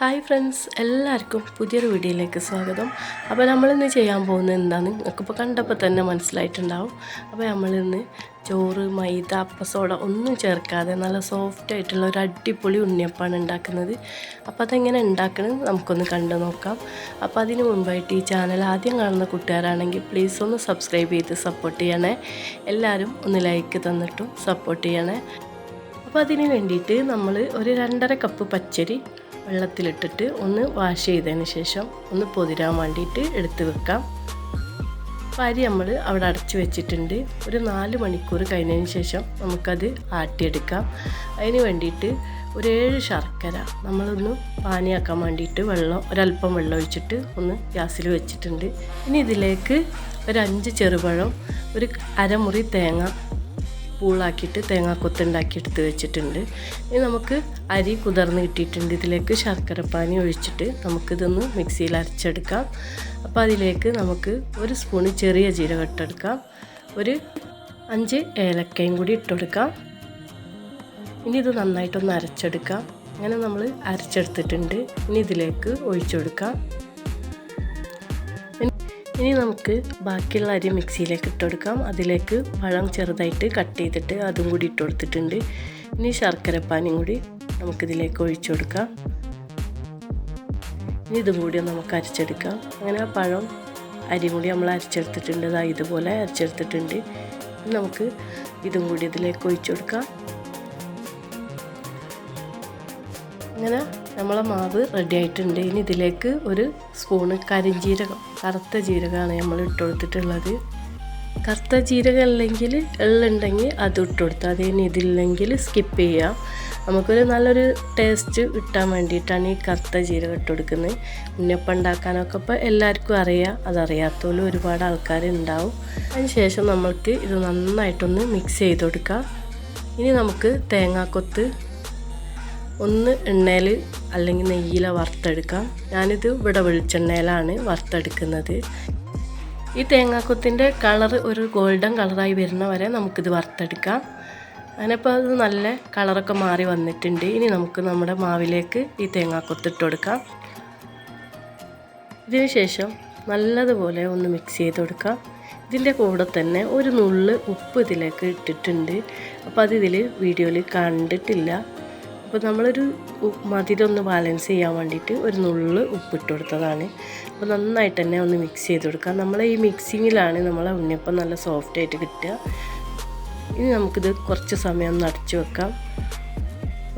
Hi friends എല്ലാവർക്കും പുതിയൊരു വീഡിയോയിലേക്ക് സ്വാഗതം. അപ്പോൾ നമ്മളിന്ന് ചെയ്യാൻ പോകുന്നത് എന്താണ് നിങ്ങൾക്കിപ്പോൾ കണ്ടപ്പോൾ തന്നെ മനസ്സിലായിട്ടുണ്ടാവും. അപ്പോൾ നമ്മളിന്ന് ചോറ് മൈദ അപ്പസോഡ ഒന്നും ചേർക്കാതെ നല്ല സോഫ്റ്റ് ആയിട്ടുള്ള ഒരു അടിപൊളി ഉണ്ണിയപ്പാണ് ഉണ്ടാക്കുന്നത്. അപ്പോൾ അതെങ്ങനെ ഉണ്ടാക്കണമെന്ന് നമുക്കൊന്ന് കണ്ടു നോക്കാം. അപ്പോൾ അതിന് മുമ്പായിട്ട് ഈ ചാനൽ ആദ്യം കാണുന്ന കൂട്ടുകാരാണെങ്കിൽ പ്ലീസ് ഒന്ന് സബ്സ്ക്രൈബ് ചെയ്ത് സപ്പോർട്ട് ചെയ്യണേ. എല്ലാവരും ഒന്ന് ലൈക്ക് തന്നിട്ടും സപ്പോർട്ട് ചെയ്യണേ. അപ്പോൾ അതിന് വേണ്ടിയിട്ട് നമ്മൾ ഒരു രണ്ടര കപ്പ് പച്ചരി വെള്ളത്തിലിട്ടിട്ട് ഒന്ന് വാഷ് ചെയ്തതിന് ശേഷം ഒന്ന് പൊതിരാൻ വേണ്ടിയിട്ട് എടുത്ത് വെക്കാം. അരി നമ്മൾ അവിടെ അടച്ചു വെച്ചിട്ടുണ്ട്. ഒരു നാല് മണിക്കൂർ കഴിഞ്ഞതിന് ശേഷം നമുക്കത് ആട്ടിയെടുക്കാം. അതിന് വേണ്ടിയിട്ട് ഒരു ഏഴ് ശർക്കര നമ്മളൊന്ന് പാനിയാക്കാൻ വേണ്ടിയിട്ട് വെള്ളം ഒരല്പം വെള്ളം ഒഴിച്ചിട്ട് ഒന്ന് ഗ്യാസിൽ വെച്ചിട്ടുണ്ട്. ഇനി ഇതിലേക്ക് ഒരു അഞ്ച് ചെറുപഴം ഒരു അരമുറി തേങ്ങ പൂളാക്കിയിട്ട് തേങ്ങാക്കൊത്ത് ഉണ്ടാക്കി എടുത്ത് വെച്ചിട്ടുണ്ട്. ഇനി നമുക്ക് അരി കുതിർന്ന് കിട്ടിയിട്ടുണ്ട്. ഇതിലേക്ക് ശർക്കരപ്പാനി ഒഴിച്ചിട്ട് നമുക്കിതൊന്ന് മിക്സിയിൽ അരച്ചെടുക്കാം. അപ്പോൾ അതിലേക്ക് നമുക്ക് ഒരു സ്പൂണ് ചെറിയ ജീരകം ഇട്ടെടുക്കാം ഒരു അഞ്ച് ഏലക്കയും കൂടി ഇട്ടെടുക്കാം ഇനി ഇത് നന്നായിട്ടൊന്ന് അരച്ചെടുക്കാം. അങ്ങനെ നമ്മൾ അരച്ചെടുത്തിട്ടുണ്ട്. ഇനി ഇതിലേക്ക് ഒഴിച്ചു കൊടുക്കാം. ഇനി നമുക്ക് ബാക്കിയുള്ള അരി മിക്സിയിലേക്ക് ഇട്ട് കൊടുക്കാം. അതിലേക്ക് പഴം ചെറുതായിട്ട് കട്ട് ചെയ്തിട്ട് അതും കൂടി ഇട്ട് കൊടുത്തിട്ടുണ്ട്. ഇനി ശർക്കരപ്പാനും കൂടി നമുക്കിതിലേക്ക് ഒഴിച്ചു കൊടുക്കാം. ഇനി ഇതും കൂടി നമുക്ക് അരച്ചെടുക്കാം. അങ്ങനെ ആ പഴം അരി കൂടി നമ്മൾ അരച്ചെടുത്തിട്ടുണ്ട്. അതാ ഇതുപോലെ അരച്ചെടുത്തിട്ടുണ്ട്. നമുക്ക് ഇതും കൂടി ഇതിലേക്ക് ഒഴിച്ചു കൊടുക്കാം. അങ്ങനെ നമ്മളെ മാവ് റെഡി ആയിട്ടുണ്ട്. ഇനി ഇതിലേക്ക് ഒരു സ്പൂണ് കരിഞ്ജീരകം കറുത്ത ജീരകമാണ് നമ്മൾ ഇട്ട് കൊടുത്തിട്ടുള്ളത്. കറുത്ത ജീരകം അല്ലെങ്കിൽ എള്ളുണ്ടെങ്കിൽ അത് ഇട്ട് കൊടുത്താൽ അത് ഇനി ഇതില്ലെങ്കിൽ സ്കിപ്പ് ചെയ്യാം. നമുക്കൊരു നല്ലൊരു ടേസ്റ്റ് കിട്ടാൻ വേണ്ടിയിട്ടാണ് ഈ കറുത്ത ജീരകം ഇട്ട് കൊടുക്കുന്നത്. ഉണ്ണിയപ്പം ഉണ്ടാക്കാനൊക്കെ ഇപ്പോൾ എല്ലാവർക്കും അറിയാം. അതറിയാത്തോലും ഒരുപാട് ആൾക്കാരുണ്ടാവും അതിന് ശേഷം നമ്മൾക്ക് ഇത് നന്നായിട്ടൊന്ന് മിക്സ് ചെയ്ത് കൊടുക്കാം. ഇനി നമുക്ക് തേങ്ങാക്കൊത്ത് ഒന്ന് എണ്ണയിൽ അല്ലെങ്കിൽ നെയ്യില വറുത്തെടുക്കാം. ഞാനിത് ഇവിടെ വെളിച്ചെണ്ണയിലാണ് വറുത്തെടുക്കുന്നത്. ഈ തേങ്ങാക്കൊത്തിന്റെ കളർ ഒരു ഗോൾഡൻ കളറായി വരുന്ന വരെ നമുക്കിത് വറുത്തെടുക്കാം. അതിനപ്പോൾ അത് നല്ല കളറൊക്കെ മാറി വന്നിട്ടുണ്ട്. ഇനി നമുക്ക് നമ്മുടെ മാവിലേക്ക് ഈ തേങ്ങാക്കൊത്ത് ഇട്ട് കൊടുക്കാം. ഇതിന് ശേഷം നല്ലതുപോലെ ഒന്ന് മിക്സ് ചെയ്ത് കൊടുക്കാം. ഇതിന്റെ കൂടെ തന്നെ ഒരു നുള്ള് ഉപ്പ് ഇതിലേക്ക് ഇട്ടിട്ടുണ്ട്. അപ്പോൾ അത് ഇതിൽ വീഡിയോയിൽ കണ്ടിട്ടില്ല. അപ്പോൾ നമ്മളൊരു മധുരം ഒന്ന് ബാലൻസ് ചെയ്യാൻ വേണ്ടിയിട്ട് ഒരു നുള്ള് ഉപ്പിട്ട് കൊടുത്തതാണ്. അപ്പോൾ നന്നായിട്ട് തന്നെ ഒന്ന് മിക്സ് ചെയ്ത് കൊടുക്കുക നമ്മൾ ഈ മിക്സിങ്ങിലാണ് നമ്മളെ ഉണ്ണിയപ്പം നല്ല സോഫ്റ്റ് ആയിട്ട് കിട്ടുക. ഇനി നമുക്കിത് കുറച്ച് സമയം ഒന്ന് അടച്ചു വെക്കാം.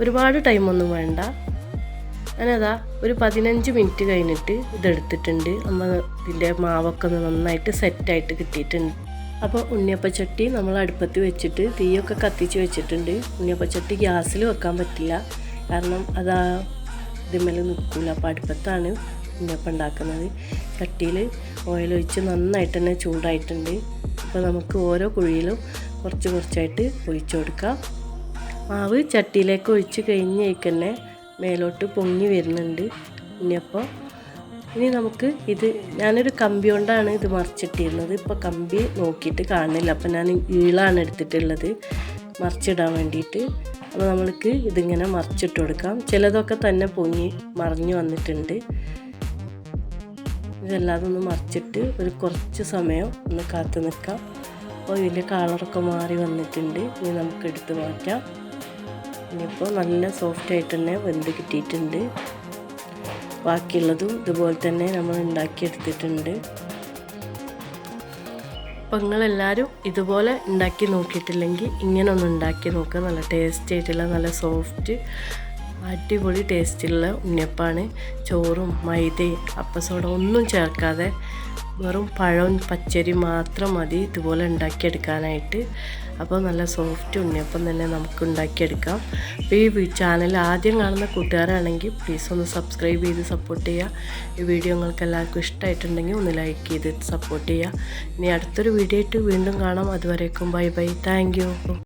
ഒരുപാട് ടൈമൊന്നും വേണ്ട. ഞാനതാ ഒരു പതിനഞ്ച് മിനിറ്റ് കഴിഞ്ഞിട്ട് ഇതെടുത്തിട്ടുണ്ട്. നമ്മൾ ഇതിന്റെ മാവൊക്കെ ഒന്ന് നന്നായിട്ട് സെറ്റായിട്ട് കിട്ടിയിട്ടുണ്ട്. അപ്പോൾ ഉണ്ണിയപ്പച്ചട്ടി നമ്മൾ അടുപ്പത്ത് വെച്ചിട്ട് തീയൊക്കെ കത്തിച്ച് വെച്ചിട്ടുണ്ട്. ഉണ്ണിയപ്പച്ചട്ടി ഗ്യാസിൽ വെക്കാൻ പറ്റില്ല. കാരണം അതാ ഇതിന്മേൽ നിൽക്കില്ല അപ്പോൾ അടുപ്പത്താണ് ഉണ്ണിയപ്പം ഉണ്ടാക്കുന്നത്. ചട്ടിയിൽ ഓയിലൊഴിച്ച് നന്നായിട്ട് തന്നെ ചൂടായിട്ടുണ്ട്. അപ്പോൾ നമുക്ക് ഓരോ കുഴിയിലും കുറച്ച് കുറച്ചായിട്ട് ഒഴിച്ചു കൊടുക്കാം. മാവ് ചട്ടിയിലേക്ക് ഒഴിച്ച് കഴിഞ്ഞേക്ക് തന്നെ മേലോട്ട് പൊങ്ങി വരുന്നുണ്ട് ഉണ്ണിയപ്പം. ഇനി നമുക്ക് ഇത് ഞാനൊരു കമ്പി കൊണ്ടാണ് ഇത് മറിച്ചിട്ടിരുന്നത്. ഇപ്പോൾ കമ്പി നോക്കിയിട്ട് കാണുന്നില്ല. അപ്പോൾ ഞാൻ ഈളാണ് എടുത്തിട്ടുള്ളത് മറിച്ചിടാൻ വേണ്ടിയിട്ട്. അപ്പോൾ നമ്മൾക്ക് ഇതിങ്ങനെ മറിച്ചിട്ട് കൊടുക്കാം. ചിലതൊക്കെ തന്നെ പൊങ്ങി മറിഞ്ഞു വന്നിട്ടുണ്ട്. ഇതെല്ലാം ഒന്ന് മറിച്ചിട്ട് ഒരു കുറച്ച് സമയം ഒന്ന് കാത്തു നിൽക്കാം. അപ്പോൾ ഇതിന്റെ കളറൊക്കെ മാറി വന്നിട്ടുണ്ട്. ഇനി നമുക്ക് എടുത്ത് മാറ്റാം. ഇനിയിപ്പോൾ നല്ല സോഫ്റ്റ് ആയിട്ട് തന്നെ വെന്ത് കിട്ടിയിട്ടുണ്ട്. ബാക്കിയുള്ളതും ഇതുപോലെ തന്നെ നമ്മൾ ഉണ്ടാക്കിയെടുത്തിട്ടുണ്ട്. അപ്പോൾ നിങ്ങളെല്ലാവരും ഇതുപോലെ ഉണ്ടാക്കി നോക്കിയിട്ടില്ലെങ്കിൽ ഇങ്ങനെ ഒന്ന് ഉണ്ടാക്കി നോക്കുക നല്ല ടേസ്റ്റ് ആയിട്ടുള്ള നല്ല സോഫ്റ്റ് അടിപൊളി ടേസ്റ്റുള്ള ഉണ്ണിയപ്പാണ് ചോറും മൈദയും അപ്പസോഡ ഒന്നും ചേർക്കാതെ വെറും പഴവും പച്ചരി മാത്രം മതി. ഇതുപോലെ ഉണ്ടാക്കിയെടുക്കാനായിട്ട്. അപ്പോൾ നല്ല സോഫ്റ്റ് ഉണ്ണിയപ്പം തന്നെ നമുക്ക് ഉണ്ടാക്കിയെടുക്കാം. അപ്പോൾ ഈ ചാനൽ ആദ്യം കാണുന്ന കൂട്ടുകാരാണെങ്കിൽ പ്ലീസ് ഒന്ന് സബ്സ്ക്രൈബ് ചെയ്ത് സപ്പോർട്ട് ചെയ്യുക. ഈ വീഡിയോ നിങ്ങൾക്ക് എല്ലാവർക്കും ഇഷ്ടമായിട്ടുണ്ടെങ്കിൽ ഒന്ന് ലൈക്ക് ചെയ്ത് സപ്പോർട്ട് ചെയ്യുക. ഇനി അടുത്തൊരു വീഡിയോ ആയിട്ട് വീണ്ടും കാണാം. അതുവരേക്കും ബൈ ബൈ താങ്ക്